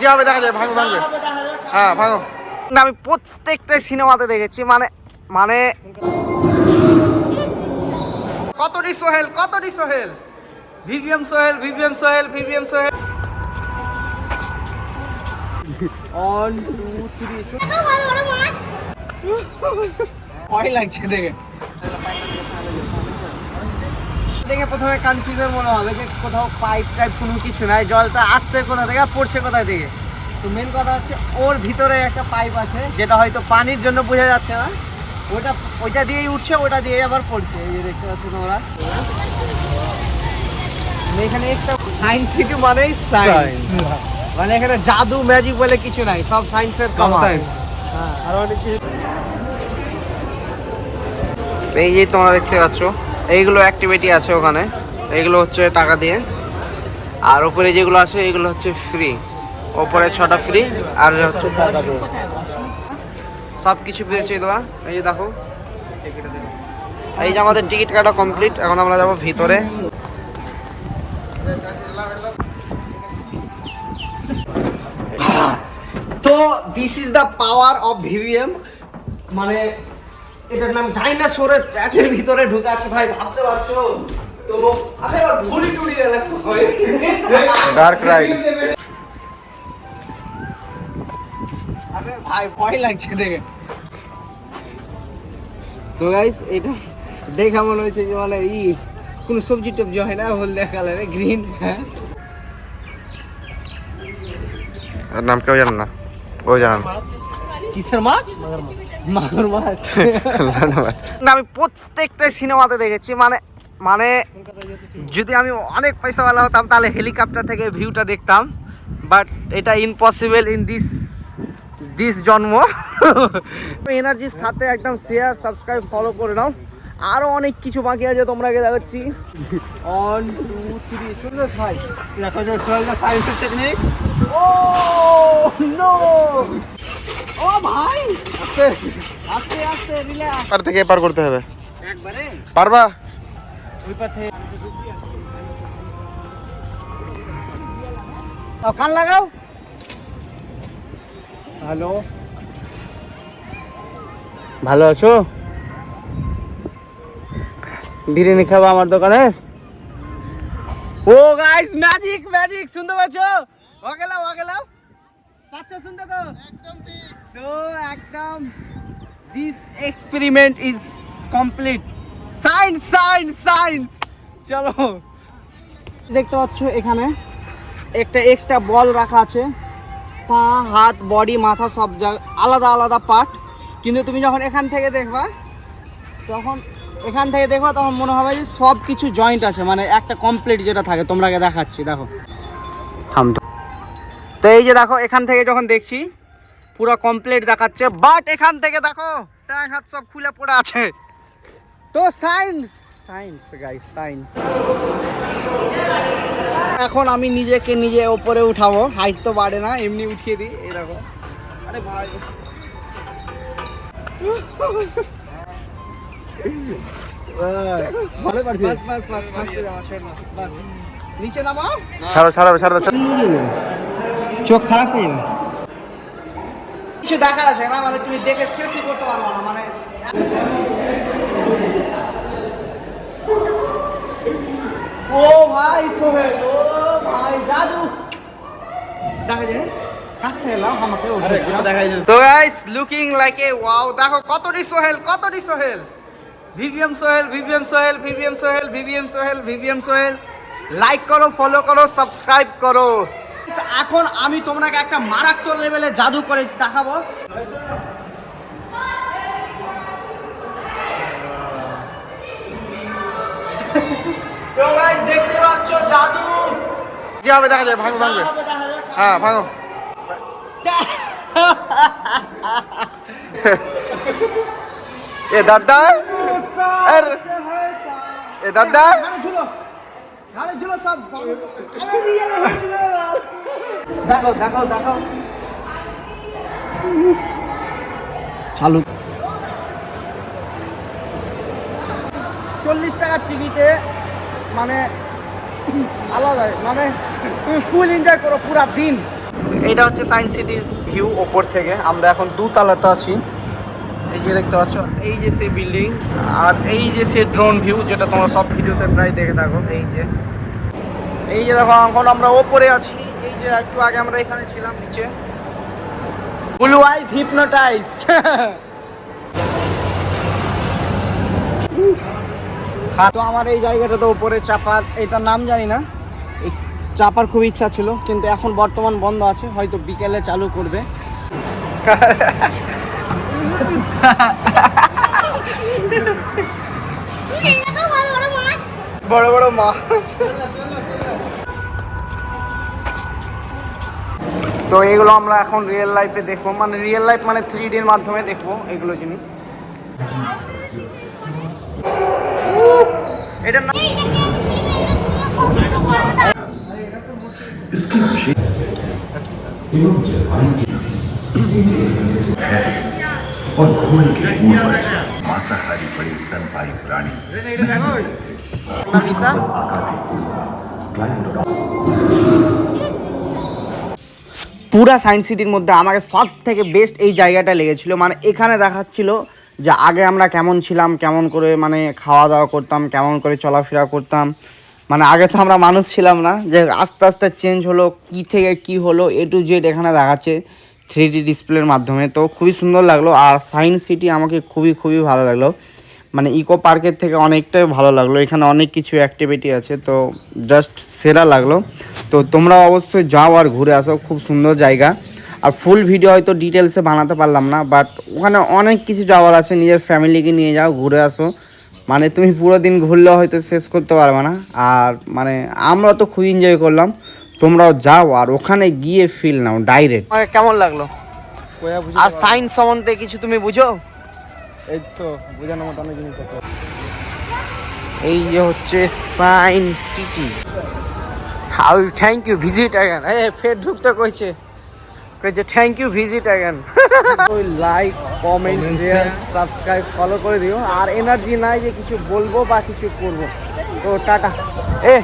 যে দেখা যায় ভাঙবে ভাঙবে। হ্যাঁ ভাঙো। না আমি প্রত্যেকটা সিনেমাতে দেখেছি মানে মানে কতটি সোহেল কতটি Sohel? VVM Sohel VVM Sohel VVM Sohel. Two three ভয় লাগছে দেখে। দেখে প্রথমে কনফিউজন মনে হবে যে কোথাও পাইপ টাইপ কোনো কিছু নাই জলটা আসছে কোথা থেকে আর পড়ছে কোথায় থেকে। তো মেন কথা হচ্ছে ওর ভিতরে একটা পাইপ আছে যেটা হয়তো পানির জন্য বোঝা যাচ্ছে না। ওটা ওইটা দিয়েই উঠছে ওটা দিয়ে আবার পড়ছে। এই যে দেখতে পাচ্ছ তোমরা। এখানে একটা সায়েন্স সিটি মানেই সায়েন্স মানে এখানে জাদু ম্যাজিক বলে কিছু নাই সব সায়েন্সের কামাল হ্যাঁ আর অনেক কিছু এই যে তোমরা দেখতে পাচ্ছ এইগুলো অ্যাক্টিভিটি আছে ওখানে। এইগুলো হচ্ছে টাকা দিয়ে। আর উপরে যেগুলো আছে এগুলো হচ্ছে ফ্রি ওপরে ছটা ফ্রি আর হচ্ছে সব কিছু পেয়েছে দেওয়া এই যে দেখো। এই যে আমাদের টিকিট কাটা কমপ্লিট এখন আমরা যাব ভিতরে। তো this is the power of VVM মানে এটার নাম ডাইনাসোরের প্যাটের ভিতরে ঢুকে আছে ভাই ভাবতে পারছ? তো আরে এবার ঘুরি টুড়ি লাগতো ডার্ক রাইড আরে ভাই ভয় লাগছে দেখে। তো গাইস এটা দেখা মনে হয়েছে যে মানে ই কোনো সবজি টবজি হয় না হলদে কালারে গ্রিন হ্যাঁ। এর নাম কেউ জানেন না ও জানেন কিসের মাছ মাগুর মাছ না আমি প্রত্যেকটা সিনেমাতে দেখেছি মানে মানে যদি আমি অনেক পয়সাওয়ালা হতাম তাহলে হেলিকপ্টার থেকে ভিউটা দেখতাম বাট এটা ইম্পসিবল ইন দিস দিস জন্ম এনার্জির সাথে একদম শেয়ার সাবস্ক্রাইব ফলো করে নাও আরও অনেক কিছু বাকি আছে তোমরা আগে দেখাচ্ছি ওয়ান টু থ্রি শুনতে ভাই দেখো যে ও নো ও ভাই। আস্তে আস্তে আস্তে রিল্যাক্স পার থেকে পার করতে হবে। একবারে? পারবা? ওই পাশে। কান লাগাও। হ্যালো। ভালো আছো? বিরিয়ানি খাব আমার দোকানে? ও গাইস ম্যাজিক ম্যাজিক শুনতে পাচ্ছ? ওগেলাও ওগেলাও পাচ্ছ শুনতে তো? একদম ঠিক। তো একদম this experiment is complete science science science চলো। দেখতে পাচ্ছ এখানে একটা এক্সট্রা বল রাখা আছে। পা হাত বডি মাথা সব জায়গা আলাদা আলাদা পার্ট কিন্তু তুমি যখন এখান থেকে দেখবা তখন এখান থেকে দেখবা তখন মনে হবে যে সব কিছু জয়েন্ট আছে। মানে একটা কমপ্লিট যেটা থাকে তোমরা আগে দেখাচ্ছি দেখো। তো এই যে দেখো এখান থেকে যখন দেখছি পুরো কমপ্লিট দেখাচ্ছে বাট এখান থেকে দেখো ট্যাং হাত সব খুলে পড়ে আছে। তো সায়েন্স সায়েন্স গাইস সায়েন্স এখন আমি নিজেকে নিজে ওপরে উঠাবো হাইট তো বাড়ে না এমনি উঠিয়ে দিই এরকম। আরে ভাই। নিচে নামাও ছাড়ো ছাড়ো ছাড়ো। চোখ খারাপ হয়ে যাবে। কিছু দেখা যাচ্ছে না মানে তুমি দেখে শেষই করতে পারব না মানে। ও ভাই সোহেল ও ভাই জাদু। দেখা যায় তো guys looking like a wow দেখো কতটি সোহেল কতটি Sohel. VVM Sohel VVM Sohel VVM Sohel VVM Sohel VVM Sohel. Like করো ফলো করো সাবস্ক্রাইব করো। এখন আমি তোমাকে একটা মারাত্মক লেভেলে জাদু করে দেখাবো। তো দেখতে পাচ্ছ জাদু। যে হবে দেখা যায় ভাঙবে। ভাঙবে হ্যাঁ ভাঙো। এ দাদা এ দাদা। দেখো দেখো দেখো। চালু। চল্লিশ টাকার টিকিটে মানে আলাদা মানে তুমি ফুল এনজয় করো পুরা দিন। এটা হচ্ছে সায়েন্স সিটির ভিউ ওপর থেকে। আমরা এখন দুতলাতে আছি। এই যে দেখতে পাচ্ছ? এই যে সেই বিল্ডিং আর এই যে সে ড্রোন ভিউ যেটা তোমরা সব ভিডিওতে প্রায় দেখে থাকো এই যে। এই যে দেখো এখন আমরা ওপরে আছি। এই যে একটু আগে আমরা এখানে ছিলাম নিচে। ব্লু আইস হিপনোটাইজ তো আমার এই জায়গাটা তো উপরে চাপার এটার নাম জানি না। এই চাপার খুব ইচ্ছা ছিল কিন্তু এখন বর্তমান বন্ধ আছে হয়তো বিকেলে চালু করবে। বড় বড় মাছ। তো এগুলো আমরা এখন রিয়েল লাইফে দেখব। মানে রিয়েল লাইফ মানে থ্রি ডির মাধ্যমে দেখব এগুলো জিনিস। এটার নাম और घोड़े के मुंह पर मांसाहारी बड़े स्तनपायी प्राणी নাম ইসা পুরা সায়েন্স সিটির মধ্যে আমাকে সব থেকে বেস্ট এই জায়গাটা লেগেছিল মানে এখানে দেখাচ্ছিল যে আগে আমরা কেমন ছিলাম কেমন করে মানে খাওয়া দাওয়া করতাম কেমন করে চলাফেরা করতাম মানে আগে তো আমরা মানুষ ছিলাম না যে আস্তে আস্তে চেঞ্জ হলো কি থেকে কি হলো এ টু জেড এখানে দেখাচ্ছে থ্রি ডি ডিসপ্লের মাধ্যমে। তো খুবই সুন্দর লাগল আর সায়েন্স সিটি আমাকে খুবই খুবই ভালো লাগল। মানে ইকো পার্কের থেকে অনেকটাই ভালো লাগল। এখানে অনেক কিছু অ্যাক্টিভিটি আছে, তো জাস্ট সেরা লাগল। তো তোমরা অবশ্যই যাও আর ঘুরে আসো, খুব সুন্দর জায়গা। আর ফুল ভিডিও হয়তো ডিটেলসে বানাতে পারলাম না বাট ওখানে অনেক কিছু যাওয়ার আছে। নিজের ফ্যামিলিকে নিয়ে যাও, ঘুরে আসো। মানে তুমি পুরো দিন ঘুরলেও হয়তো শেষ করতে পারবে না। আর মানে আমরা তো খুব এনজয় করলাম। তোমরাও যাও আর ওখানে গিয়ে ফিল নাও ডাইরেক্ট কেমন লাগল? আর সায়েন্স সম্বন্ধে কিছু তুমি বুঝো? এই তো বোঝানোর মতো অনেক জিনিস আছে। এই যে হচ্ছে science city how thank you visit again এ ফের ঢুকতে কইছে। কইছে থ্যাংক ইউ ভিজিট অ্যাগেন ওই like comment share subscribe follow করে দিও। আর এনার্জি নাই যে কিছু বলব বা কিছু করব। তো টাটা। এ